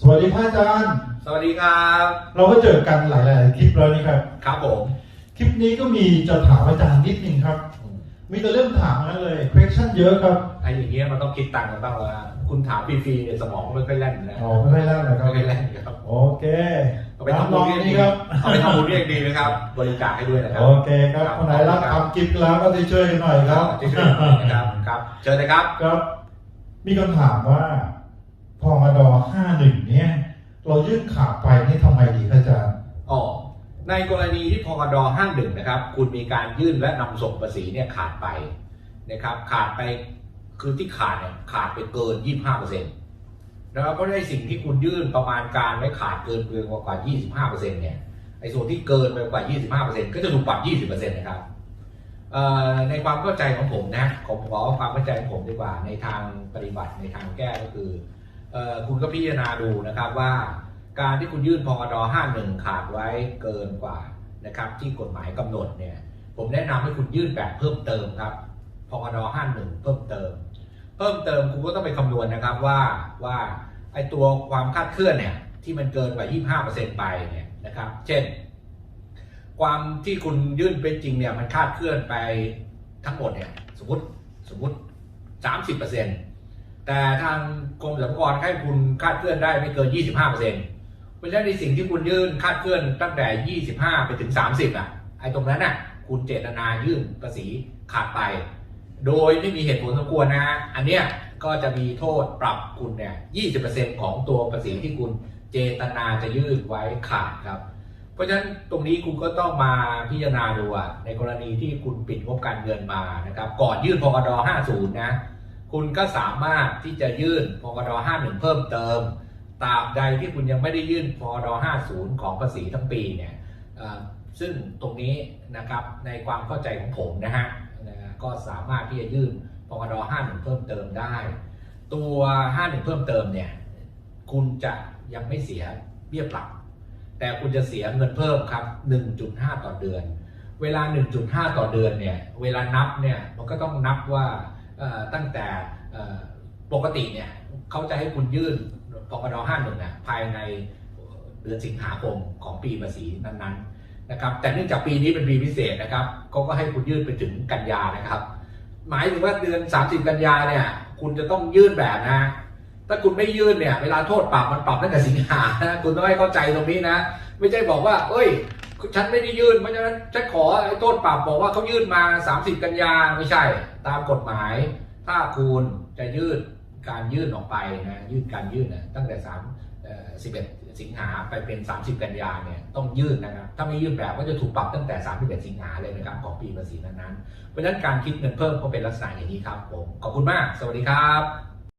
สวัสดีพระอาจารย์ สวัสดีครับ เราก็เจอกันหลาย ๆ คลิปแล้วนี่ครับ ครับผม คลิปนี้ก็มีจะถามอาจารย์นิดนึงครับ มีแต่เรื่องถามนั้นเลย question เยอะครับไอ้อย่างเงี้ยมันต้องคิดตังค์กันบ้างแล้วนะคุณถามฟรีๆเนี่ยสมองไม่ค่อยแล่นนะอ๋อไม่ได้แล้วนะคไม่รับค่อยแล่นครับ โอเคเอาไปทำลบุอญงเรียกดีนี่ครับ เอาไปทำบุญเรียกดีนะครับ บริจาคให้ด้วยนะครัโอเคครับคนไหนรับทำคลิปแล้วก็ช่วยๆกันหน่อยครับช่วยๆนะครับ ครับ เชิญเลยครับ ครับ มีคำถามว่า พอมาดอ51เนี่ย เรายื่นขาดไปนี่ทำไมดีครับอาจารย์อ๋อในกรณีที่พกดห้างหนึ่งนะครับ คุณมีการยื่นและนำส่งภาษีเนี่ยขาดไปนะครับ ขาดไปคือที่ขาดเนี่ยขาดไปเกิน 25เปอร์เซ็นต์นะครับเพราะในสิ่งที่คุณยื่นประมาณการไว้ขาดเกินเกินกว่า 25เปอร์เซ็นต์เนี่ยไอ้ส่วนที่เกินไปกว่า 25เปอร์เซ็นต์ก็จะถูกปรับ 20เปอร์เซ็นต์นะครับในความเข้าใจของผมนะผมขอความเข้าใจของผมดีกว่าในทางปฏิบัติในทางแก้ก็คือ คุณก็พิจารณาดูนะครับว่า การที่คุณยื่นพกด51 ขาดไว้เกินกว่านะครับที่กฎหมายกำหนดเนี่ยผมแนะนำให้คุณยื่นแบบเพิ่มเติมครับพกด51 เพิ่มเติม เพิ่มเติมคุณก็ต้องไปคำนวณนะครับว่าว่าไอตัวความคาดเคลื่อนเนี่ยที่มันเกินกว่า 25%ไปเนี่ยนะครับ เช่น ความที่คุณยื่นไปจริงเนี่ยมันคาดเคลื่อนไปทั้งหมดเนี่ยสมมติสมมติ 30% แต่ทางกรมสรรพากรให้คุณคาดเคลื่อนได้ไม่เกิน 25%เพราะฉะนั้นในสิ่งที่คุณยื่นคาดเคลื่อนตั้งแต่ 25 ไปถึง 30 อะ ไอ้ตรงนั้นน่ะ คุณเจตนายื่นภาษีขาดไป โดยไม่มีเหตุผลสมควรนะฮะ อันเนี้ยก็จะมีโทษปรับคุณเนี่ย 20%ของตัวภาษีที่คุณเจตนาจะยื่นไว้ขาดครับ เพราะฉะนั้นตรงนี้คุณก็ต้องมาพิจารณาดูอะในกรณีที่คุณปิดงบการเงินมานะครับ ก่อนยื่นพกด50 นะ คุณก็สามารถที่จะยื่นพกด51 เพิ่มเติมตราบใดที่คุณยังไม่ได้ยื่นพกด50 ของภาษีทั้งปีเนี่ยซึ่งตรงนี้นะครับในความเข้าใจของผมนะฮะก็สามารถที่จะยื่นพกด51 เพิ่มเติมได้ ตัว 51 เพิ่มเติมเนี่ยคุณจะยังไม่เสียเบี้ยปรับ แต่คุณจะเสียเงินเพิ่มครับ 1.5 ต่อเดือน เวลา 1.5 ต่อเดือนเนี่ยเวลานับเนี่ยมันก็ต้องนับว่า ตั้งแต่ปกติเนี่ยเขาจะให้คุณยื่นพกด51นะภายในเดือนสิงหาคมของปีภาษีนั้นๆนะครับแต่เนื่องจากปีนี้เป็นปีพิเศษนะครับเขาก็ให้คุณยื่นไปถึงกันยานะครับ หมายถึงว่าเดือน 30 กันยาเนี่ยคุณจะต้องยื่นแบบนะถ้าคุณไม่ยื่นเนี่ยเวลาโทษปรับมันปรับตั้งแต่สิงหาคุณต้องให้เข้าใจตรงนี้นะ ไม่ใช่บอกว่า เอ้ย ฉันไม่ได้ยื่นเพราะฉะนั้นฉันขอไอ้โทษปรับบอกว่าเขายื่นมา 30 กันยาไม่ใช่ ตามกฎหมาย ถ้าคุณจะยื่นการยื่นออกไปนะยื่นการยื่นนะตั้งแต่3เอ่อ11 สิงหาไปเป็น 30 กันยาเนี่ยต้องยื่นนะครับ ถ้าไม่ยื่นแบบก็จะถูกปรับตั้งแต่ 31 สิงหาเลยนะครับของปีภาษีนั้นๆเพราะฉะนั้นการคิดเงินเพิ่มก็เป็นลักษณะอย่างนี้ครับผมขอบคุณมาก สวัสดีครับ